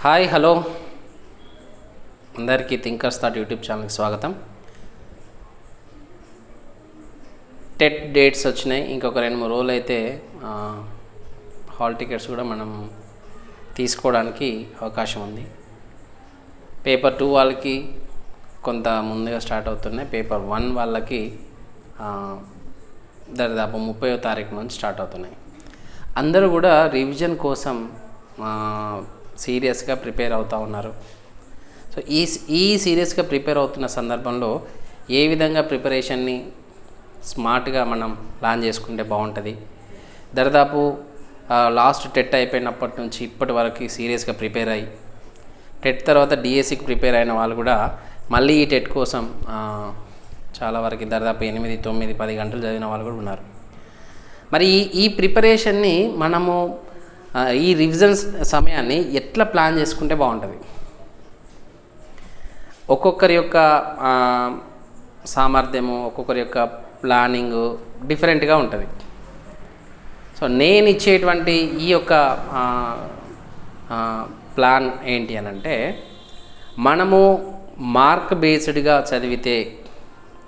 Hi hello. అందరికీ thinkers thought YouTube ఛానల్కి స్వాగతం. టెట్ డేట్స్ వచ్చినాయి. ఇంకొక రెండు మూడు రోజులు అయితే హాల్ టికెట్స్ కూడా మనం తీసుకోవడానికి అవకాశం ఉంది. పేపర్ టూ వాళ్ళకి కొంత ముందుగా స్టార్ట్ అవుతున్నాయి. పేపర్ వన్ వాళ్ళకి దాదాపు ముప్పయో తారీఖు నుంచి స్టార్ట్ అవుతున్నాయి. అందరూ కూడా రివిజన్ కోసం సీరియస్గా ప్రిపేర్ అవుతూ ఉన్నారు. సో ఈ ఈ సీరియస్గా ప్రిపేర్ అవుతున్న సందర్భంలో ఏ విధంగా ప్రిపరేషన్ని స్మార్ట్గా మనం ప్లాన్ చేసుకుంటే బాగుంటుంది? దరిదాపు లాస్ట్ టెట్ అయిపోయినప్పటి నుంచి ఇప్పటి వరకు సీరియస్గా ప్రిపేర్ అయ్యి టెట్ తర్వాత డిఎస్సికి ప్రిపేర్ అయిన వాళ్ళు కూడా మళ్ళీ ఈ టెట్ కోసం చాలా వరకు దాదాపు ఎనిమిది తొమ్మిది పది గంటలు చదివిన వాళ్ళు కూడా ఉన్నారు. మరి ఈ ఈ ప్రిపరేషన్ని మనము ఈ రివిజన్స్ సమయాన్ని ఎట్లా ప్లాన్ చేసుకుంటే బాగుంటుంది? ఒక్కొక్కరి యొక్క సామర్థ్యము ఒక్కొక్కరి యొక్క ప్లానింగ్ డిఫరెంట్గా ఉంటుంది. సో నేను ఇచ్చేటువంటి ఈ యొక్క ప్లాన్ ఏంటి అని అంటే మనము మార్క్ బేస్డ్గా చదివితే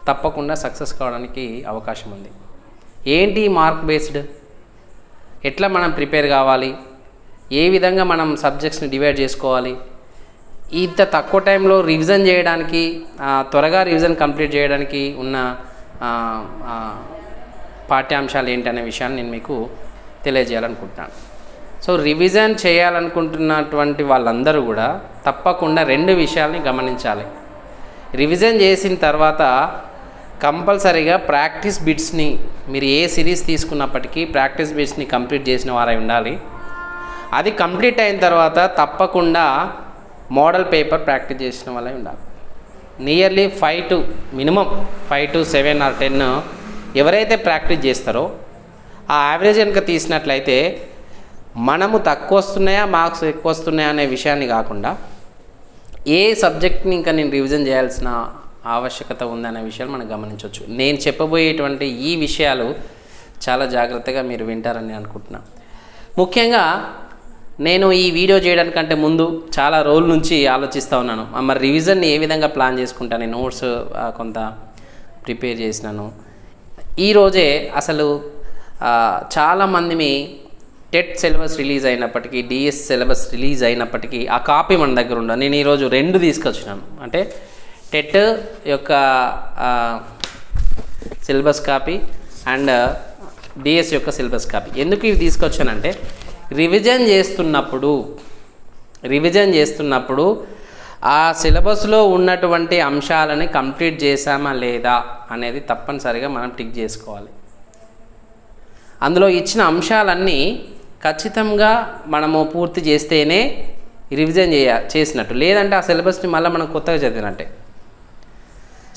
తప్పకుండా సక్సెస్ కావడానికి అవకాశం ఉంది. ఏంటి మార్క్ బేస్డ్ ఎట్లా మనం ప్రిపేర్ కావాలి? ఏ విధంగా మనం సబ్జెక్ట్స్ని డివైడ్ చేసుకోవాలి? ఇంత తక్కువ టైంలో రివిజన్ చేయడానికి త్వరగా రివిజన్ కంప్లీట్ చేయడానికి ఉన్న పాఠ్యాంశాలు ఏంటి అనే విషయాన్ని నేను మీకు తెలియజేయాలనుకుంటున్నాను. సో రివిజన్ చేయాలనుకుంటున్నటువంటి వాళ్ళందరూ కూడా తప్పకుండా రెండు విషయాల్ని గమనించాలి. రివిజన్ చేసిన తర్వాత కంపల్సరీగా ప్రాక్టీస్ బిట్స్ని మీరు ఏ సిరీస్ తీసుకున్నప్పటికీ ప్రాక్టీస్ బిట్స్ని కంప్లీట్ చేసిన వారై ఉండాలి. అది కంప్లీట్ అయిన తర్వాత తప్పకుండా మోడల్ పేపర్ ప్రాక్టీస్ చేసిన వాళ్ళే ఉండాలి. Nearly five to minimum five to seven or ten ఎవరైతే ప్రాక్టీస్ చేస్తారో ఆ యావరేజ్ కనుక తీసినట్లయితే మనము తక్కువ వస్తున్నాయా మార్క్స్ ఎక్కువ వస్తున్నాయా అనే విషయాన్ని కాకుండా ఏ సబ్జెక్ట్ని ఇంకా నేను రివిజన్ చేయాల్సిన ఆవశ్యకత ఉందనే విషయాలు మనం గమనించవచ్చు. నేను చెప్పబోయేటువంటి ఈ విషయాలు చాలా జాగ్రత్తగా మీరు వింటారని అనుకుంటున్నా. ముఖ్యంగా నేను ఈ వీడియో చేయడానికంటే ముందు చాలా రోజుల నుంచి ఆలోచిస్తూ ఉన్నాను. ఆ, మరి రివిజన్ ఏ విధంగా ప్లాన్ చేసుకుంటాను నోట్స్ కొంత ప్రిపేర్ చేసినాను. ఈరోజే అసలు ఆ, చాలామంది టెట్ సిలబస్ రిలీజ్ అయినప్పటికీ డిఎస్ సిలబస్ రిలీజ్ అయినప్పటికీ ఆ కాపీ మన దగ్గర ఉండదు. నేను ఈరోజు రెండు తీసుకొచ్చినాను. అంటే టెట్ యొక్క సిలబస్ కాపీ అండ్ డిఎస్ యొక్క సిలబస్ కాపీ. ఎందుకు ఇవి తీసుకొచ్చానంటే రివిజన్ చేస్తున్నప్పుడు రివిజన్ చేస్తున్నప్పుడు ఆ సిలబస్లో ఉన్నటువంటి అంశాలని కంప్లీట్ చేశామా లేదా అనేది తప్పనిసరిగా మనం టిక్ చేసుకోవాలి. అందులో ఇచ్చిన అంశాలన్నీ ఖచ్చితంగా మనము పూర్తి చేస్తేనే రివిజన్ చేయ చేసినట్టు. లేదంటే ఆ సిలబస్ని మళ్ళీ మనం కొత్తగా చదివినట్టే.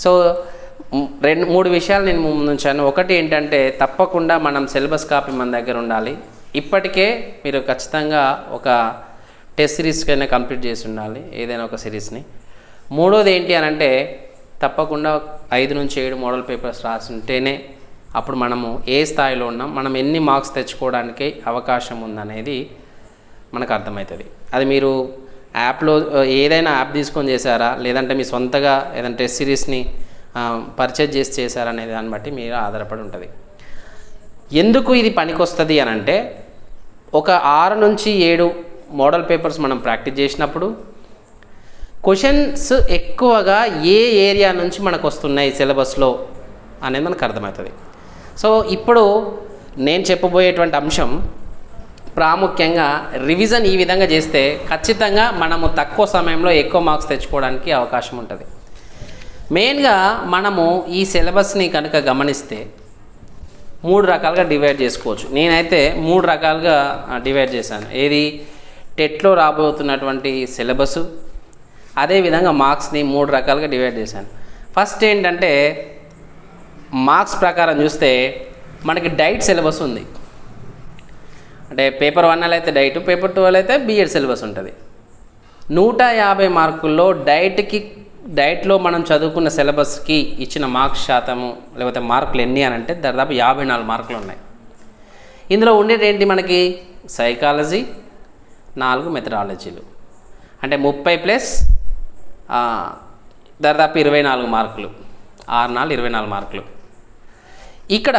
సో రెండు మూడు విషయాలు నేను ముందు ఉంచాను. ఒకటి ఏంటంటే తప్పకుండా మనం సిలబస్ కాపీ మన దగ్గర ఉండాలి. ఇప్పటికే మీరు ఖచ్చితంగా ఒక టెస్ట్ సిరీస్కైనా కంప్లీట్ చేసి ఉండాలి ఏదైనా ఒక సిరీస్ని. మూడోది ఏంటి అని అంటే తప్పకుండా ఐదు నుంచి ఏడు మోడల్ పేపర్స్ రాసి ఉంటేనే అప్పుడు మనము ఏ స్థాయిలో ఉన్నాం మనం ఎన్ని మార్క్స్ తెచ్చుకోవడానికి అవకాశం ఉందనేది మనకు అర్థమవుతుంది. అది మీరు యాప్లో ఏదైనా యాప్ తీసుకొని చేశారా? లేదంటే మీ సొంతగా ఏదైనా టెస్ట్ సిరీస్ని పర్చేజ్ చేసి చేశారా అనే దాన్ని బట్టి మీరు ఆధారపడి ఉంటుంది. ఎందుకు ఇది పనికొస్తుంది అని అంటే ఒక ఆరు నుంచి ఏడు మోడల్ పేపర్స్ మనం ప్రాక్టీస్ చేసినప్పుడు క్వశ్చన్స్ ఎక్కువగా ఏ ఏరియా నుంచి మనకు వస్తున్నాయి సిలబస్లో అనేది మనకు అర్థమవుతుంది. సో ఇప్పుడు నేను చెప్పబోయేటువంటి అంశం ప్రాముఖ్యంగా రివిజన్ ఈ విధంగా చేస్తే ఖచ్చితంగా మనము తక్కువ సమయంలో ఎక్కువ మార్క్స్ తెచ్చుకోవడానికి అవకాశం ఉంటుంది. మెయిన్గా మనము ఈ సిలబస్ని కనుక గమనిస్తే మూడు రకాలుగా డివైడ్ చేసుకోవచ్చు. నేనైతే మూడు రకాలుగా డివైడ్ చేశాను. ఏది? టెట్లో రాబోతున్నటువంటి సిలబస్. అదేవిధంగా మార్క్స్ని మూడు రకాలుగా డివైడ్ చేశాను. ఫస్ట్ ఏంటంటే మార్క్స్ ప్రకారం చూస్తే మనకి డైట్ సిలబస్ ఉంది. అంటే పేపర్ వన్ అయితే డైట్ పేపర్ టూ అయితే బిఎడ్ సిలబస్ ఉంటుంది. నూట యాభై మార్కుల్లో డైట్కి డైట్లో మనం చదువుకున్న సిలబస్కి ఇచ్చిన మార్క్స్ శాతము లేకపోతే మార్కులు ఎన్ని అని అంటే దాదాపు యాభై నాలుగు మార్కులు ఉన్నాయి. ఇందులో ఉండేది ఏంటి మనకి? సైకాలజీ నాలుగు మెథడాలజీలు. అంటే ముప్పై ప్లస్ దాదాపు ఇరవై నాలుగు మార్కులు. ఆరు నాలుగు ఇరవై నాలుగు మార్కులు. ఇక్కడ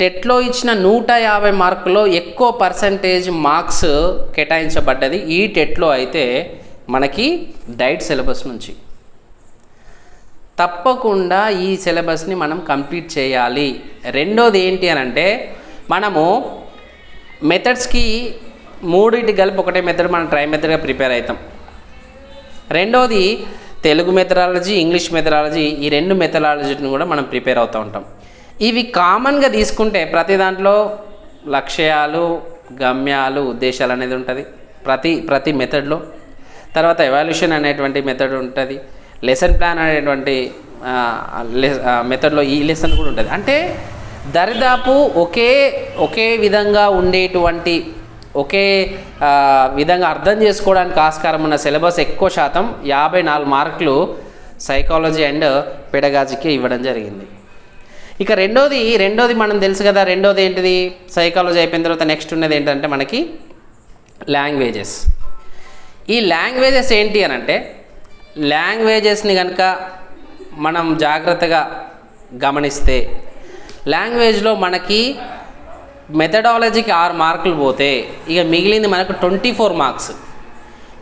టెట్లో ఇచ్చిన నూట యాభై మార్కులో ఎక్కువ పర్సంటేజ్ మార్క్స్ కేటాయించబడ్డది. ఈ టెట్లో అయితే మనకి డైట్ సిలబస్ నుంచి. తప్పకుండా ఈ సిలబస్ని మనం కంప్లీట్ చేయాలి. రెండోది ఏంటి అని అంటే మనము మెథడ్స్కి మూడింటి కలిపి ఒకటే మెథడ్ మనం ట్రై మెథడ్గా ప్రిపేర్ అవుతాం. రెండోది తెలుగు మెథడాలజీ ఇంగ్లీష్ మెథడాలజీ ఈ రెండు మెథడాలజీని కూడా మనం ప్రిపేర్ అవుతూ ఉంటాం. ఇవి కామన్గా తీసుకుంటే ప్రతి దాంట్లో లక్ష్యాలు గమ్యాలు ఉద్దేశాలు అనేది ఉంటుంది. ప్రతి ప్రతి మెథడ్లో. తర్వాత ఎవాల్యూషన్ అనేటువంటి మెథడ్ ఉంటుంది. లెసన్ ప్లాన్ అనేటువంటి మెథడ్లో ఈ లెసన్ కూడా ఉంటుంది. అంటే దరిదాపు ఒకే ఒకే విధంగా ఉండేటువంటి ఒకే విధంగా అర్థం చేసుకోవడానికి ఆస్కారం ఉన్న సిలబస్ ఎక్కువ శాతం యాభై నాలుగు మార్కులు సైకాలజీ అండ్ పెడగాజీకి ఇవ్వడం జరిగింది. ఇక రెండోది రెండోది మనం తెలుసు కదా రెండోది ఏంటిది? సైకాలజీ అయిపోయిన తర్వాత నెక్స్ట్ ఉన్నది ఏంటంటే మనకి లాంగ్వేజెస్ ఈ లాంగ్వేజెస్ ఏంటి అని అంటే లాంగ్వేజెస్ని కనుక మనం జాగ్రత్తగా గమనిస్తే లాంగ్వేజ్లో మనకి మెథడాలజీకి ఆరు మార్కులు పోతే ఇక మిగిలింది మనకు ట్వంటీ ఫోర్ మార్క్స్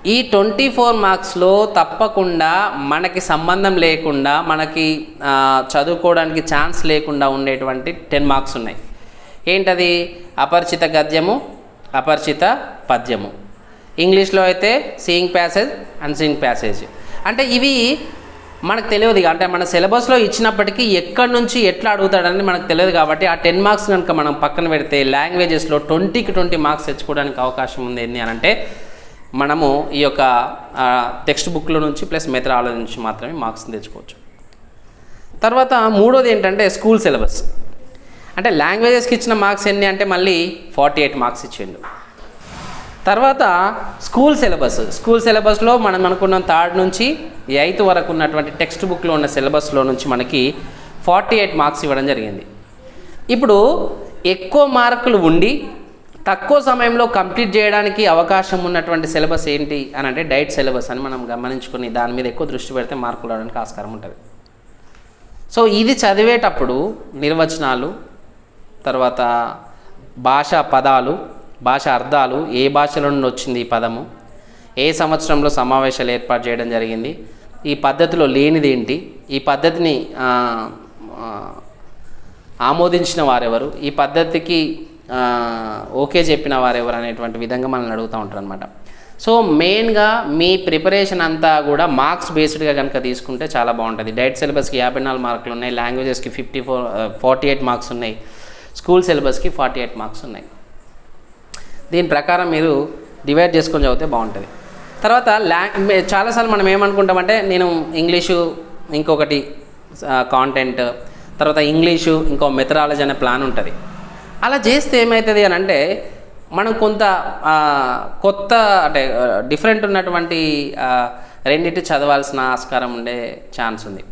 ఈ ట్వంటీ ఫోర్ మార్క్స్లో తప్పకుండా మనకి సంబంధం లేకుండా మనకి చదువుకోవడానికి ఛాన్స్ లేకుండా ఉండేటువంటి టెన్ మార్క్స్ ఉన్నాయి. ఏంటది? అపరిచిత గద్యము అపరిచిత పద్యము. ఇంగ్లీష్లో అయితే seeing passage and seeing passage అంటే ఇవి మనకు తెలియదు అంటే మన సిలబస్లో ఇచ్చినప్పటికీ ఎక్కడి నుంచి ఎట్లా అడుగుతాడని మనకు తెలియదు కాబట్టి ఆ టెన్ మార్క్స్ కనుక మనం పక్కన పెడితే లాంగ్వేజెస్లో ట్వంటీకి ట్వంటీ మార్క్స్ తెచ్చుకోవడానికి అవకాశం ఉంది ఏంటి అని అంటే మనము ఈ యొక్క టెక్స్ట్ బుక్లో నుంచి ప్లస్ మెథడాలజీ నుంచి మాత్రమే మార్క్స్ తెచ్చుకోవచ్చు. తర్వాత మూడోది ఏంటంటే స్కూల్ సిలబస్ అంటే లాంగ్వేజెస్కి ఇచ్చిన మార్క్స్ ఎన్ని అంటే మళ్ళీ ఫార్టీ ఎయిట్ మార్క్స్ ఇచ్చిండు. తర్వాత స్కూల్ సిలబస్ స్కూల్ సిలబస్లో మనం అనుకున్న థర్డ్ నుంచి ఎయిత్ వరకు ఉన్నటువంటి టెక్స్ట్ బుక్లో ఉన్న సిలబస్లో నుంచి మనకి ఫార్టీ ఎయిట్ మార్క్స్ ఇవ్వడం జరిగింది. ఇప్పుడు ఎక్కువ మార్కులు ఉండి తక్కువ సమయంలో కంప్లీట్ చేయడానికి అవకాశం ఉన్నటువంటి సిలబస్ ఏంటి అని అంటే డైట్ సిలబస్ అని మనం గమనించుకుని దాని మీద ఎక్కువ దృష్టి పెడితే మార్కులు రావడానికి ఆస్కారం ఉంటుంది. సో ఇది చదివేటప్పుడు నిర్వచనాలు తర్వాత భాషా పదాలు భాష అర్థాలు ఏ భాషలో నుండి వచ్చింది ఈ పదము ఏ సంవత్సరంలో సమావేశాలు ఏర్పాటు చేయడం జరిగింది ఈ పద్ధతిలో లేనిది ఏంటి ఈ పద్ధతిని ఆమోదించిన వారెవరు ఈ పద్ధతికి ఓకే చెప్పిన వారెవరు అనేటువంటి విధంగా మనల్ని అడుగుతూ ఉంటారు అనమాట సో మెయిన్గా మీ ప్రిపరేషన్ అంతా కూడా మార్క్స్ బేస్డ్గా కనుక తీసుకుంటే చాలా బాగుంటుంది. డైట్ సిలబస్కి యాభై నాలుగు మార్కులు ఉన్నాయి లాంగ్వేజెస్కి fifty four forty eight marks ఉన్నాయి స్కూల్ సిలబస్కి ఫార్టీ ఎయిట్ మార్క్స్ ఉన్నాయి. దీని ప్రకారం మీరు డివైడ్ చేసుకొని చదివితే బాగుంటుంది. తర్వాత లా చాలాసార్లు మనం ఏమనుకుంటామంటే నేను ఇంగ్లీషు ఇంకొకటి కాంటెంట్ తర్వాత ఇంగ్లీషు ఇంకో మెథడాలజీ అనే ప్లాన్ ఉంటుంది. అలా చేస్తే ఏమవుతుంది అని అంటే మనం కొంత కొత్త అంటే డిఫరెంట్ ఉన్నటువంటి రెండింటి చదవాల్సిన ఆస్కారం ఉండే ఛాన్స్ ఉంది.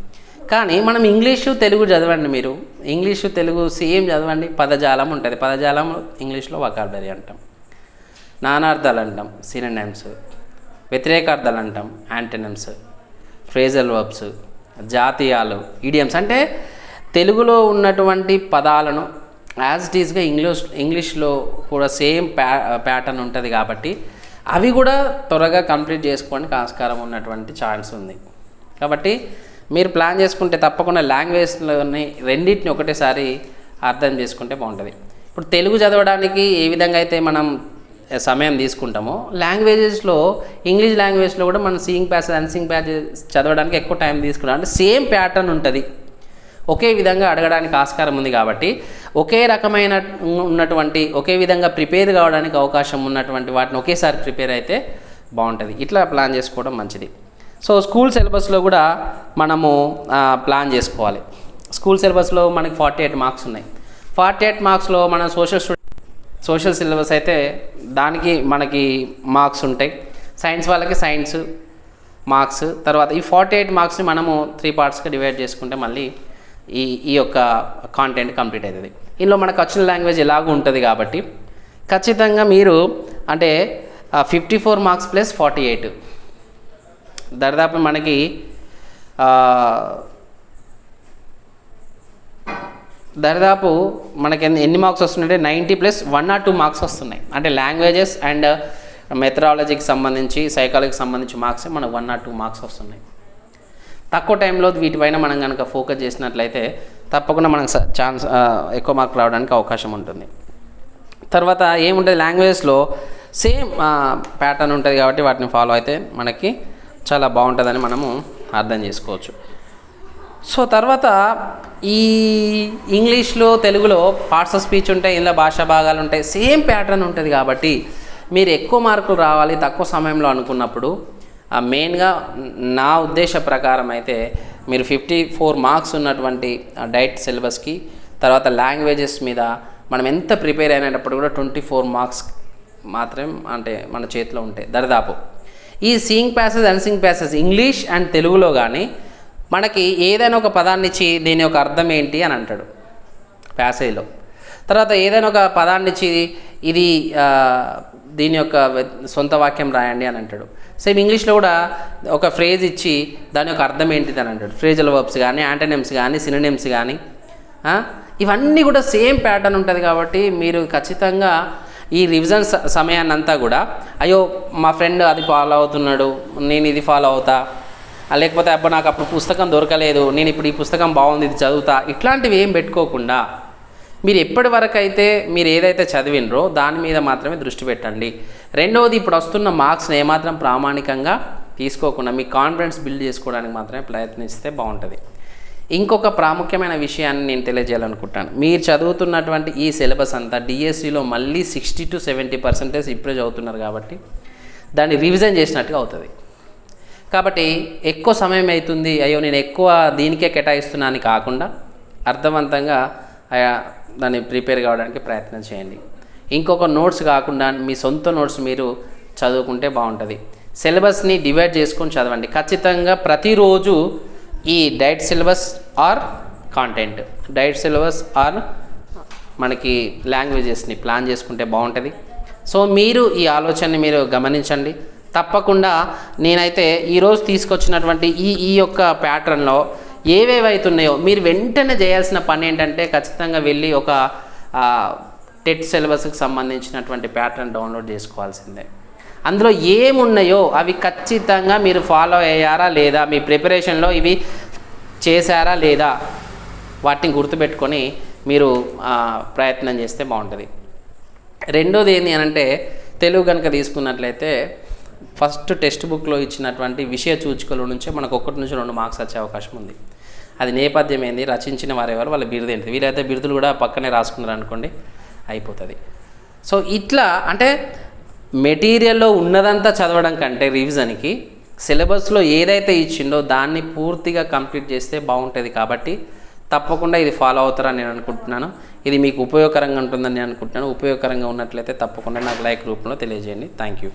కానీ మనం ఇంగ్లీషు తెలుగు చదవండి మీరు. ఇంగ్లీషు తెలుగు సేమ్ చదవండి. పదజాలం ఉంటుంది. పదజాలం ఇంగ్లీష్లో వకాబులరీ అంటాం. నానార్థాలు అంటాం. సిననమ్స్ వ్యతిరేకార్థాలు అంటాం. యాంటనమ్స్ ఫ్రేజల్ వర్బ్స్ జాతీయాలు. ఈడియమ్స్ అంటే తెలుగులో ఉన్నటువంటి పదాలను యాజ్ ఇట్ ఈస్గా ఇంగ్లీష్ ఇంగ్లీష్లో కూడా సేమ్ ప్యా ప్యాటర్న్ ఉంటుంది కాబట్టి అవి కూడా త్వరగా కంప్లీట్ చేసుకోవడానికి ఆస్కారం ఉన్నటువంటి ఛాన్స్ ఉంది. కాబట్టి మీరు ప్లాన్ చేసుకుంటే తప్పకుండా లాంగ్వేజ్లోని రెండింటిని ఒకటేసారి అర్థం చేసుకుంటే బాగుంటుంది. ఇప్పుడు తెలుగు చదవడానికి ఏ విధంగా అయితే మనం uh, సమయం తీసుకుంటామో లాంగ్వేజెస్లో ఇంగ్లీష్ లాంగ్వేజ్లో కూడా మనం సీయింగ్ ప్యాసేజ్ అన్సింగ్ ప్యాసేజ్ చదవడానికి ఎక్కువ టైం తీసుకుంటాం అంటే సేమ్ ప్యాటర్న్ ఉంటుంది. ఒకే విధంగా అడగడానికి ఆస్కారం ఉంది కాబట్టి ఒకే రకమైన ఉన్నటువంటి ఒకే విధంగా ప్రిపేర్ కావడానికి అవకాశం ఉన్నటువంటి వాటిని ఒకేసారి ప్రిపేర్ అయితే బాగుంటుంది. ఇట్లా ప్లాన్ చేసుకోవడం మంచిది. సో స్కూల్ సిలబస్లో కూడా మనము ప్లాన్ చేసుకోవాలి. స్కూల్ సిలబస్లో మనకి ఫార్టీ ఎయిట్ మార్క్స్ ఉన్నాయి. ఫార్టీ ఎయిట్ మార్క్స్లో మనం సోషల్ స్టూడెంట్ సోషల్ సిలబస్ అయితే దానికి మనకి మార్క్స్ ఉంటాయి. సైన్స్ వాళ్ళకి సైన్స్ మార్క్స్ తర్వాత ఈ ఫార్టీ ఎయిట్ మార్క్స్ని మనము త్రీ పార్ట్స్గా డివైడ్ చేసుకుంటే మళ్ళీ ఈ ఈ యొక్క కాంటెంట్ కంప్లీట్ అవుతుంది ఇందులో మనకు వచ్చిన లాంగ్వేజ్ ఎలాగూ ఉంటుంది కాబట్టి ఖచ్చితంగా మీరు అంటే fifty four marks plus forty eight దరిదాపు మనకి దరిదాపు మనకి ఎన్ని ఎన్ని మార్క్స్ వస్తున్నాయంటే ninety plus one or two marks వస్తున్నాయి. అంటే లాంగ్వేజెస్ అండ్ మెథడాలజీకి సంబంధించి సైకాలజీకి సంబంధించి మార్క్స్ మనకు వన్ ఆర్ టూ మార్క్స్ వస్తున్నాయి. తక్కువ టైంలో వీటిపైన మనం కనుక ఫోకస్ చేసినట్లయితే తప్పకుండా మనకు ఛాన్స్ ఎక్కువ మార్కులు రావడానికి అవకాశం ఉంటుంది. తర్వాత ఏముంటుంది లాంగ్వేజెస్లో సేమ్ ప్యాటర్న్ ఉంటుంది కాబట్టి వాటిని ఫాలో అయితే మనకి చాలా బాగుంటుందని మనము అర్థం చేసుకోవచ్చు. సో తర్వాత ఈ ఇంగ్లీష్లో తెలుగులో పార్ట్స్ ఆఫ్ స్పీచ్ ఉంటాయి ఇందులో భాషా భాగాలు ఉంటాయి సేమ్ ప్యాటర్న్ ఉంటుంది కాబట్టి మీరు ఎక్కువ మార్కులు రావాలి తక్కువ సమయంలో అనుకున్నప్పుడు మెయిన్గా నా ఉద్దేశ ప్రకారం అయితే మీరు ఫిఫ్టీ ఫోర్ మార్క్స్ ఉన్నటువంటి డైట్ సిలబస్కి తర్వాత లాంగ్వేజెస్ మీద మనం ఎంత ప్రిపేర్ అయినప్పుడు కూడా ట్వంటీ ఫోర్ మార్క్స్ మాత్రం అంటే మన చేతిలో ఉంటాయి దరిదాపు. ఈ seeing and unseen passages English and తెలుగులో కానీ మనకి ఏదైనా ఒక పదాన్ని ఇచ్చి దీని యొక్క అర్థం ఏంటి అని అంటాడు ప్యాసేజ్లో తర్వాత ఏదైనా ఒక పదాన్ని ఇచ్చి ఇది దీని యొక్క సొంత వాక్యం రాయండి అని అంటాడు. సేమ్ ఇంగ్లీష్లో కూడా ఒక ఫ్రేజ్ ఇచ్చి దాని యొక్క అర్థం ఏంటిది అని అంటాడు. ఫ్రేజల్ వర్బ్స్ కానీ యాంటనిమ్స్ కానీ సినినిమ్స్ కానీ ఇవన్నీ కూడా సేమ్ ప్యాటర్న్ ఉంటుంది కాబట్టి మీరు ఖచ్చితంగా ఈ రివిజన్ సమయాన్నంతా సమయాన్ని అంతా కూడా అయ్యో మా ఫ్రెండ్ అది ఫాలో అవుతున్నాడు నేను ఇది ఫాలో అవుతా లేకపోతే అబ్బా నాకు అప్పుడు పుస్తకం దొరకలేదు నేను ఇప్పుడు ఈ పుస్తకం బాగుంది ఇది చదువుతా ఇట్లాంటివి ఏం పెట్టుకోకుండా మీరు ఎప్పటి వరకు అయితే మీరు ఏదైతే చదివినరో దాని మీద మాత్రమే దృష్టి పెట్టండి. రెండవది ఇప్పుడు వస్తున్న మార్క్స్ని ఏమాత్రం ప్రామాణికంగా తీసుకోకుండా మీ కాన్ఫిడెన్స్ బిల్డ్ చేసుకోవడానికి మాత్రమే ప్రయత్నిస్తే బాగుంటుంది. ఇంకొక ప్రాముఖ్యమైన విషయాన్ని నేను తెలియజేయాలనుకుంటాను. మీరు చదువుతున్నటువంటి ఈ సిలబస్ అంతా డిఎస్సిలో మళ్ళీ sixty to seventy percentage improve చదువుతున్నారు కాబట్టి దాన్ని రివిజన్ చేసినట్టుగా అవుతుంది. కాబట్టి ఎక్కువ సమయం అవుతుంది. అయ్యో నేను ఎక్కువ దీనికే కేటాయిస్తున్నాను కాకుండా అర్థవంతంగా దాన్ని ప్రిపేర్ కావడానికి ప్రయత్నం చేయండి. ఇంకొక నోట్స్ కాకుండా మీ సొంత నోట్స్ మీరు చదువుకుంటే బాగుంటుంది. సిలబస్ని డివైడ్ చేసుకొని చదవండి. ఖచ్చితంగా ప్రతిరోజు ఈ DIET syllabus or content DIET syllabus or మనకి లాంగ్వేజెస్ని ప్లాన్ చేసుకుంటే బాగుంటుంది. సో మీరు ఈ ఆలోచనని మీరు గమనించండి. తప్పకుండా నేనైతే ఈరోజు తీసుకొచ్చినటువంటి ఈ ఈ యొక్క ప్యాటర్న్లో ఏవేవైతున్నాయో మీరు వెంటనే చేయాల్సిన పని ఏంటంటే ఖచ్చితంగా వెళ్ళి ఒక టెట్ సిలబస్కి సంబంధించినటువంటి ప్యాటర్న్ డౌన్లోడ్ చేసుకోవాల్సిందే. అందులో ఏమున్నాయో అవి ఖచ్చితంగా మీరు ఫాలో అయ్యారా లేదా మీ ప్రిపరేషన్లో ఇవి చేశారా లేదా వాటిని గుర్తుపెట్టుకొని మీరు ప్రయత్నం చేస్తే బాగుంటుంది. రెండోది ఏంటి అని అంటే తెలుగు కనుక తీసుకున్నట్లయితే ఫస్ట్ టెక్స్ట్ బుక్లో ఇచ్చినటువంటి విషయ సూచికల నుంచే మనకు ఒకటి నుంచి రెండు మార్క్స్ వచ్చే అవకాశం ఉంది. అది నేపథ్యం ఏంది రచించిన వారెవరు? వాళ్ళ బిరుదు ఏంటి వీరైతే బిరుదులు కూడా పక్కనే రాసుకున్నారు అనుకోండి అయిపోతుంది. సో ఇట్లా అంటే మెటీరియల్లో ఉన్నదంతా చదవడం కంటే రివిజన్కి సిలబస్లో ఏదైతే ఇచ్చిండో దాన్ని పూర్తిగా కంప్లీట్ చేస్తే బాగుంటుంది కాబట్టి తప్పకుండా ఇది ఫాలో అవుతారని నేను అనుకుంటున్నాను. ఇది మీకు ఉపయోగకరంగా ఉంటుందని నేను అనుకుంటున్నాను. ఉపయోగకరంగా ఉన్నట్లయితే తప్పకుండా నాకు లైక్ రూపంలో తెలియజేయండి. Thank you.